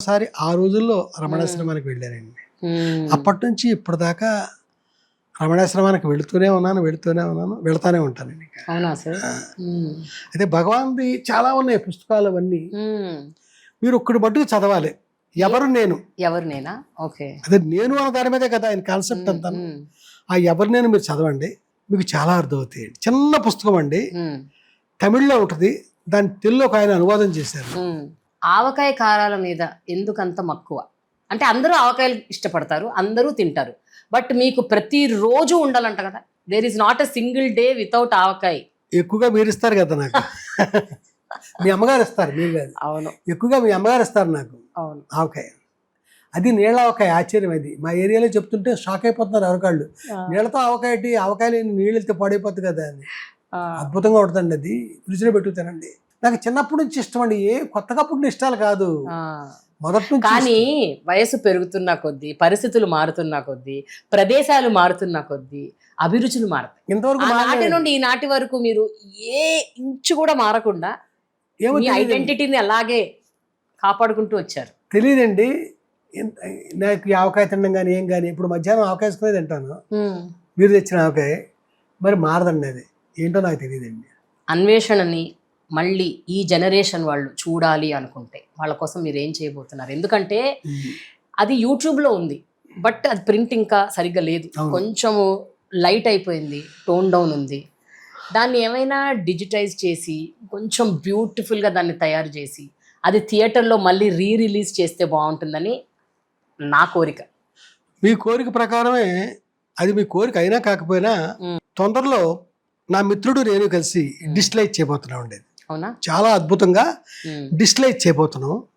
ఒకసారి ఆ రోజుల్లో రమణాశ్రమానికి వెళ్ళానండి. అప్పటి నుంచి ఇప్పటిదాకా రమణాశ్రమానికి వెళుతూనే ఉన్నాను వెళుతూనే ఉన్నాను వెళ్తానే ఉంటానండి అవునా సార్. అయితే భగవాన్ది చాలా ఉన్నాయి పుస్తకాలు అవన్నీ. మీరు ఒక్కడి మట్టుకు చదవాలి. ఎవరు నేను? ఎవరు నేనా? ఓకే. అదే నేను అన్న దాని మీదే కదా ఆయన కాన్సెప్ట్ అంతా. ఆ ఎవరు నేను మీరు చదవండి. మీకు చాలా అర్థమవుతాయి చిన్న పుస్తకం అండి. తమిళ్ళో ఉంటుంది. దాని తెలుగులోకి ఆయన అనువాదం చేశారు. ఆవకాయ కారాల మీద ఎందుకంత మక్కువ? అంటే అందరూ ఆవకాయలు ఇష్టపడతారు అందరూ తింటారు. బట్ మీకు ప్రతిరోజు ఉండాలంట కదా? There is not a single day without avakaya. ఎక్కువగా మీరు ఇస్తారు కదా నాకు? మీ అమ్మగారు ఇస్తారు మీరు కాదు. అవును. ఎక్కువగా మీ అమ్మగారు ఇస్తారు నాకు అవును. ఆవకాయ. అది నీళ్ళ ఆవకాయ ఆశ్చర్యం అది. మా ఏరియాలో చెప్తుంటే షాక్ అయిపోతున్నారు ఎవరికాళ్ళు నీళ్ళతో ఆవకాయ? ఆవకాయలు నీళ్ళు వెళ్తే పాడైపోతుంది కదా అని. అద్భుతంగా ఉంటుందండి అది. ఫ్రిడ్జ్లో పెట్టుతానండి నాకు చిన్నప్పటి నుంచి ఇష్టం అండి. ఏ కొత్తగా పుట్టిన ఇష్టాలు కాదు. మొదటి కానీ వయసు పెరుగుతున్న కొద్దీ పరిస్థితులు మారుతున్న కొద్దీ ప్రదేశాలు మారుతున్న కొద్దీ అభిరుచులు మారుతాయి. ఇంతవరకు నాటి. నుండి ఈ నాటి వరకు మీరు ఏ ఇంచు కూడా మారకుండా ఏమో మీ. ఐడెంటిటీని అలాగే కాపాడుకుంటూ వచ్చారు. తెలియదండి నాకు ఆవకాయ తినడం కానీ ఏం కానీ ఇప్పుడు మధ్యాహ్నం ఆవకాయ వేసుకునే తింటాను. మీరు తెచ్చిన ఆవకాయ మరి మారదండి అది. ఏంటో నాకు తెలియదండి అన్వేషణని మళ్ళీ ఈ జనరేషన్ వాళ్ళు చూడాలి అనుకుంటే వాళ్ళ కోసం మీరు ఏం చేయబోతున్నారు? ఎందుకంటే అది యూట్యూబ్లో ఉంది. బట్ అది ప్రింట్ ఇంకా సరిగ్గా లేదు. కొంచెము లైట్ అయిపోయింది టోన్ డౌన్ ఉంది. దాన్ని ఏమైనా డిజిటైజ్ చేసి కొంచెం బ్యూటిఫుల్గా దాన్ని తయారు చేసి అది థియేటర్లో మళ్ళీ రీ రిలీజ్ చేస్తే బాగుంటుందని నా కోరిక. మీ కోరిక ప్రకారమే అది మీ కోరిక అయినా కాకపోయినా. తొందరలో నా మిత్రుడు నేను కలిసి డిస్లైట్ చేయబోతున్నాం అండి అవునా? చాలా అద్భుతంగా డిస్లైట్ చేయబోతున్నాం.